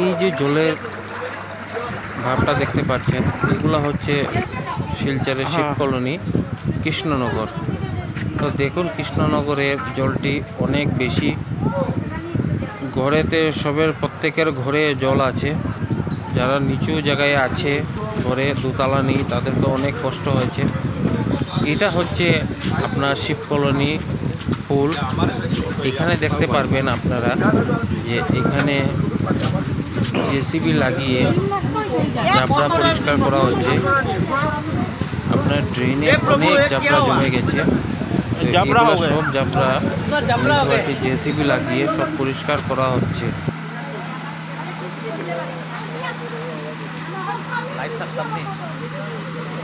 এই যে জলের ভাবটা দেখতে পাচ্ছেন এগুলো হচ্ছে শিলচরের শিব কলোনি কৃষ্ণনগর। তো দেখুন কৃষ্ণনগরে জলটি অনেক বেশি। ঘরেতে সবের প্রত্যেকের ঘরে জল আছে। যারা নিচু জায়গায় আছে ঘরে দুতলা নেই তাদের তো অনেক কষ্ট হয়েছে। এটা হচ্ছে আপনার শিব কলোনি ফুল। এখানে দেখতে পারবেন আপনারা যে এখানে জেসিবি লাগিয়ে জাবরা পরিষ্কার করা হচ্ছে। আপনার ড্রেনে অনেক জাবরা জমে গেছে। সব মিউনিসিপালিটি জেসিবি লাগিয়ে সব পরিষ্কার করা হচ্ছে। লাইট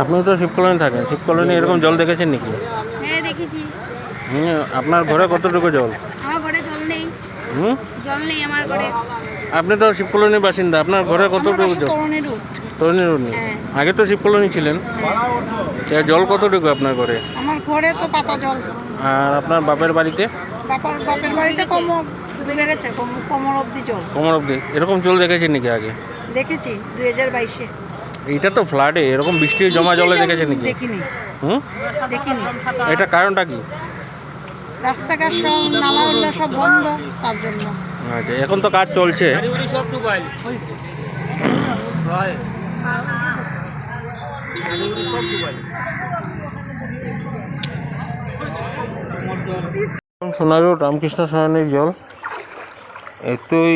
আপনি তো শিব কলোনি থাকেন। শিব কলোনি এরকম জল দেখেছেন নাকি? হ্যাঁ দেখেছি। হুম আপনার ঘরে কতটুকু জল? আমার ঘরে জল নেই। হুম? জল নেই আমার ঘরে। আপনি তো শিব কলোনির বাসিন্দা আপনার ঘরে কতটুকু জল? রুট। তরুণী রোড হ্যাঁ। আগে তো শিব কলোনি ছিলেন। জল কতটুকু আপনার ঘরে? আমার ঘরে তো পাতা জল। আর আপনার বাপের বাড়িতে? বাপার বাপের বাড়িতে কম কোমর অবধি জল। কোমর অব্দি এরকম জল দেখেছেন নাকি আগে? দেখেছি দুই হাজার বাইশে। এইটা তো ফ্লাডে এরকম বৃষ্টির জমা জলে দেখেছেন নাকি? দেখিনি। হুম? দেখিনি। এটা কারণটা কি? রাস্তাঘাট সব নালা সব বন্ধ তার জন্য। আচ্ছা এখন তো কাজ চলছে। সব সোনারু রামকৃষ্ণ সরণির জল। এতই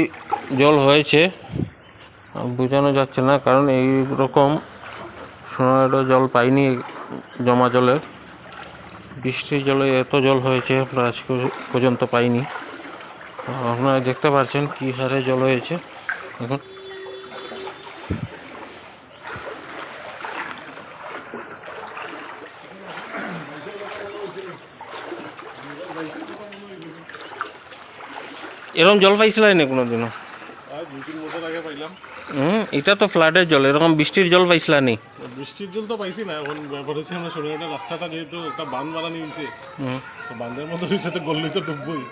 জল হয়েছে। বোঝানো যাচ্ছে না, কারণ এই রকম সোনারু জল পাইনি জমা জলের। বৃষ্টির জলে এত জল হয়েছে, আমরা আজ পর্যন্ত পাইনি। আপনারা দেখতে পাচ্ছেন কী হারে জল হয়েছে। এখন এরকম জল পাইছিলাই না কোনোদিনও? হুম এটা তো ফ্লাডের জল এরকম বৃষ্টির জল পাইছিলা নি? বৃষ্টির জল তো পাইছি না এখন ব্যাপার হচ্ছে আমরা সোনাঘাটের রাস্তাটা যেহেতু একটা বান বানানি হয়েছে তো বান্ধের মতো হয়েছে তো গল্লি তো ডুববই।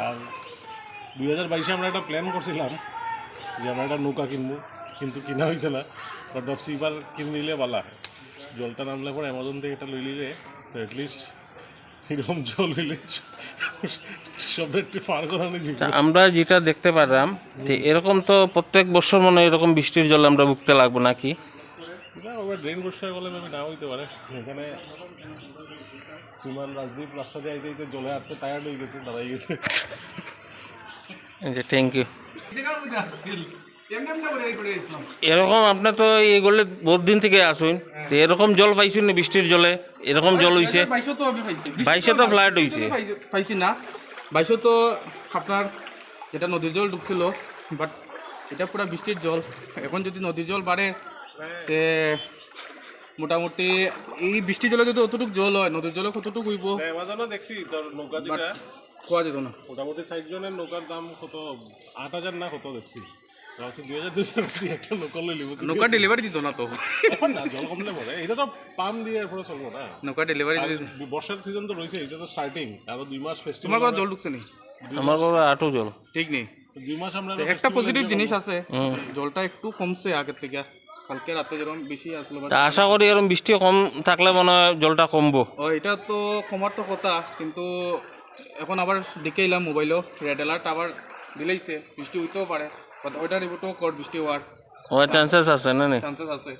আর দুই হাজার বাইশে আমরা একটা প্ল্যান করছিলাম যে আমরা একটা নৌকা কিনবো কিন্তু কিনা হয়েছে না। বাট ভাবছি এবার কিনে নিলে বালা। জলটা নামলে পর অ্যামাজন থেকে এটা লই নিলে তো অ্যাটলিস্ট এরকম জল হইলে সব একটু পার করানো আমরা যেটা দেখতে পারলাম যে এরকম তো প্রত্যেক বছর মনে হয় এরকম বৃষ্টির জল আমরা ভুগতে লাগবো নাকি? ড্রেন পরিষ্কার করলে আমি না হইতে পারে। এখানে সুমান রাজদীপ রাস্তা জলে টায়ার্ড হয়ে গেছে দাঁড়াই গেছে। যে থ্যাংক ইউ এরকম আপনার তো এইগুলো বহুত দিন থেকে আসুন তো এরকম জল পাইছুন না বৃষ্টির জলে? এরকম জল হইছে? বাইশো তো ফ্লাড হইছে। পাইছি- না। বাইশো তো আপনার যেটা নদীর জল ঢুকছিল বাট এটা পুরো বৃষ্টির জল। এখন যদি নদীর জল বাড়ে তে মোটামুটি এই বৃষ্টির জলে যদি অতটুকু জল হয় নদীর জলে কতটুকু হইব দেখছি নৌকা কোয়া যেত না। মোটামুটি ষাট জনের নৌকার দাম কত? আট হাজার না কত দেখছি? নৌকা লই লিব নৌকা ডেলিভারি দিত না তো? এখন না জল কমলে পরে এটা তো পাম দিয়ে এরপরে চলবো না। নৌকা ডেলিভারি বর্ষার সিজন তো রয়েছে এটা তো স্টার্টিং আরও দুই মাস ফেস্টিভ্যাল তোমার কথা জল ঢুকছে নি? আমার বাবা আটু জল। ঠিক নেই দুই মাস আমরা তো একটা পজিটিভ জিনিস আছে। জলটা একটু কমছে আগের থেকে। কালকে রাতে যেরকম বেশি আসলো আশা করি এরকম বৃষ্টি কম থাকলে মনে হয় জলটা কমবো। ও এটা তো কমার তো কথা কিন্তু এখন আবার দেখে এলাম মোবাইলও। রেড অ্যালার্ট আবার দিলেইছে বৃষ্টি হইতেও পারে বাট ওইটা রিপোর্টও কর বৃষ্টি হওয়ার হওয়ার চান্সেস আছে না নে চান্সেস আছে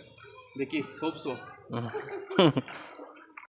দেখি হোপ সো হুম।